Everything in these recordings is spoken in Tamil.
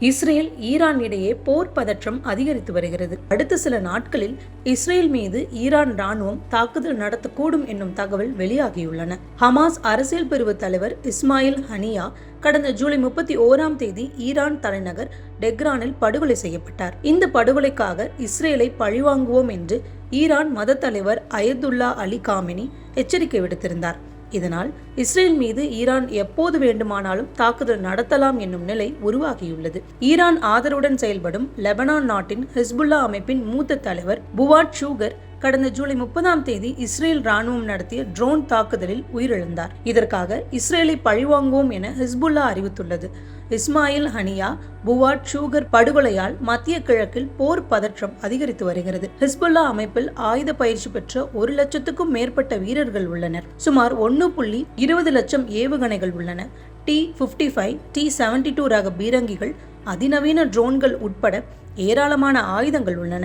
இஸ்ரேல் ஈரான் இடையே போர் பதற்றம் அதிகரித்து வருகிறது. அடுத்த சில நாட்களில் இஸ்ரேல் மீது ஈரான் ராணுவம் தாக்குதல் நடத்தக்கூடும் என்னும் தகவல் வெளியாகியுள்ளன. ஹமாஸ் அரசியல் பிரிவு தலைவர் இஸ்மாயில் ஹனியா கடந்த ஜூலை முப்பத்தி ஓராம் தேதி ஈரான் தலைநகர் டெக்ரானில் படுகொலை செய்யப்பட்டார். இந்த படுகொலைக்காக இஸ்ரேலை பழிவாங்குவோம் என்று ஈரான் மத தலைவர் அயதுல்லா அலி காமினி எச்சரிக்கை விடுத்திருந்தார். இதனால் இஸ்ரேல் மீது ஈரான் எப்போது வேண்டுமானாலும் தாக்குதல் நடத்தலாம் என்னும் நிலை உருவாகியுள்ளது. ஈரான் ஆதரவுடன் செயல்படும் லெபனான் நாட்டின் ஹிஸ்புல்லா அமைப்பின் மூத்த தலைவர் புவாட் ஷூகர் கடந்த ஜூலை முப்பதாம் தேதி இஸ்ரேல் ராணுவம் நடத்திய ட்ரோன் தாக்குதலில் உயிரிழந்தார். இதற்காக இஸ்ரேலை பழிவாங்குவோம் என ஹிஸ்புல்லா அறிவித்துள்ளது. இஸ்மாயில் ஹனியா புவாட் ஷூகர் படுகொலையால் மத்திய கிழக்கில் போர் பதற்றம் அதிகரித்து வருகிறது. ஹிஸ்புல்லா அமைப்பில் ஆயுத பயிற்சி பெற்ற ஒரு லட்சத்துக்கும் மேற்பட்ட வீரர்கள் உள்ளனர். சுமார் ஒன்று புள்ளி இருபது லட்சம் ஏவுகணைகள் உள்ளன. T fifty five T seventy two ரக பீரங்கிகள் அதிநவீன ட்ரோன்கள் உட்பட ஏராளமான ஆயுதங்கள் உள்ளன.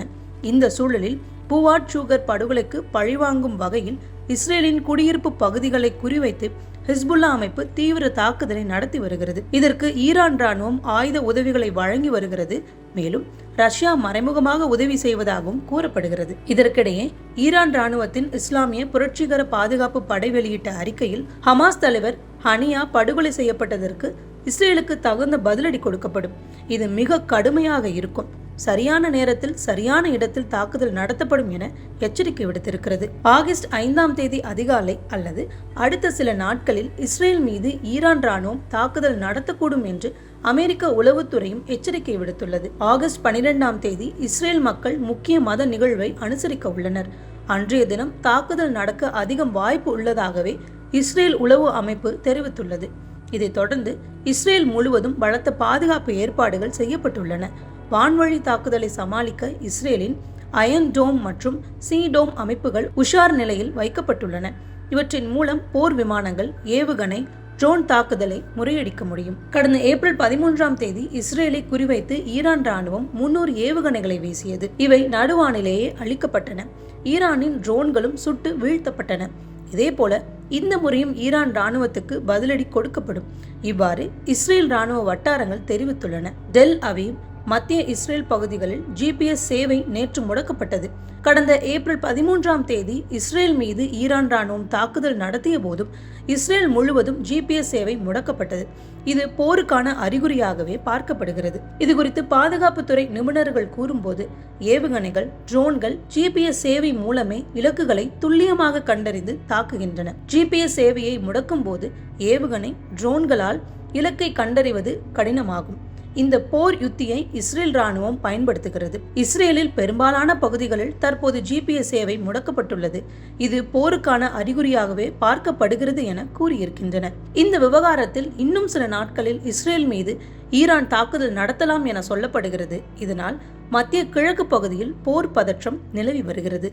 இந்த சூழலில் புவாட் ஷூகர் படுகொலைக்கு பழிவாங்கும் வகையில் இஸ்ரேலின் குடியிருப்பு பகுதிகளை குறிவைத்து ஹிஸ்புல்லா அமைப்பு தீவிர தாக்குதலை நடத்தி வருகிறது. இதற்கு ஈரான் ராணுவம் ஆயுத உதவிகளை வழங்கி வருகிறது. மேலும் ரஷ்யா மறைமுகமாக உதவி செய்வதாகவும் கூறப்படுகிறது. இதற்கிடையே ஈரான் ராணுவத்தின் இஸ்லாமிய புரட்சிகர பாதுகாப்பு படை வெளியிட்ட அறிக்கையில் ஹமாஸ் தலைவர் ஹனியா படுகொலை செய்யப்பட்டதற்கு இஸ்ரேலுக்கு தகுந்த பதிலடி கொடுக்கப்படும். இது மிக கடுமையாக இருக்கும். சரியான நேரத்தில் சரியான இடத்தில் தாக்குதல் நடத்தப்படும் என எச்சரிக்கை விடுத்திருக்கிறது. ஆகஸ்ட் ஐந்தாம் தேதி அதிகாலை அல்லது அடுத்த சில நாட்களில் இஸ்ரேல் மீது ஈரான் ராணுவம் தாக்குதல் நடத்தக்கூடும் என்று அமெரிக்க உளவுத்துறையும் எச்சரிக்கை விடுத்துள்ளது. ஆகஸ்ட் பனிரெண்டாம் தேதி இஸ்ரேல் மக்கள் முக்கிய மத நிகழ்வை அனுசரிக்க உள்ளனர். அன்றைய தினம் தாக்குதல் நடக்க அதிகம் வாய்ப்பு உள்ளதாகவே இஸ்ரேல் உளவு அமைப்பு தெரிவித்துள்ளது. இதைத் தொடர்ந்து இஸ்ரேல் முழுவதும் பலத்த பாதுகாப்பு ஏற்பாடுகள் செய்யப்பட்டுள்ளன. வான்வழி தாக்குதலை சமாளிக்க இஸ்ரேலின் அயன் டோம் மற்றும் சி டோம் அமைப்புகள் உஷார் நிலையில் வைக்கப்பட்டுள்ளன. இவற்றின் மூலம் போர் விமானங்கள் ஏவுகணை ட்ரோன் தாக்குதலை முறியடிக்க முடியும். கடந்த ஏப்ரல் பதிமூன்றாம் தேதி இஸ்ரேலை குறிவைத்து ஈரான் ராணுவம் முன்னூறு ஏவுகணைகளை வீசியது. இவை நடுவானிலேயே அழிக்கப்பட்டன. ஈரானின் ட்ரோன்களும் சுட்டு வீழ்த்தப்பட்டன. இதேபோல இந்த முறையும் ஈரான் ராணுவத்துக்கு பதிலடி கொடுக்கப்படும். இவ்வாறு இஸ்ரேல் ராணுவ வட்டாரங்கள் தெரிவித்துள்ளன. டெல் அவீவ் மத்திய இஸ்ரேல் பகுதிகளில் ஜிபிஎஸ் சேவை நேற்று முடக்கப்பட்டது. கடந்த ஏப்ரல் பதிமூன்றாம் தேதி இஸ்ரேல் மீது ஈரான் ராணுவம் தாக்குதல் நடத்திய போதும் இஸ்ரேல் முழுவதும் ஜிபிஎஸ் சேவை முடக்கப்பட்டது. இது போருக்கான அறிகுறியாகவே பார்க்கப்படுகிறது. இது குறித்து பாதுகாப்புத்துறை நிபுணர்கள் கூறும்போது ஏவுகணைகள் ட்ரோன்கள் ஜிபிஎஸ் சேவை மூலமே இலக்குகளை துல்லியமாக கண்டறிந்து தாக்குகின்றன. ஜிபிஎஸ் சேவையை முடக்கும் போது ஏவுகணை ட்ரோன்களால் இலக்கை கண்டறிவது கடினமாகும். இந்த போர் யுத்தியை இஸ்ரேல் ராணுவம் பயன்படுத்துகிறது. இஸ்ரேலில் பெரும்பாலான பகுதிகளில் தற்போது ஜிபிஎஸ் சேவை முடக்கப்பட்டுள்ளது. இது போருக்கான அறிகுறியாகவே பார்க்கப்படுகிறது என கூறியிருக்கின்றனர் இந்த விவகாரத்தில் இன்னும் சில நாட்களில் இஸ்ரேல் மீது ஈரான் தாக்குதல் நடத்தலாம் என சொல்லப்படுகிறது. இதனால் மத்திய கிழக்கு பகுதியில் போர் பதற்றம் நிலவி வருகிறது.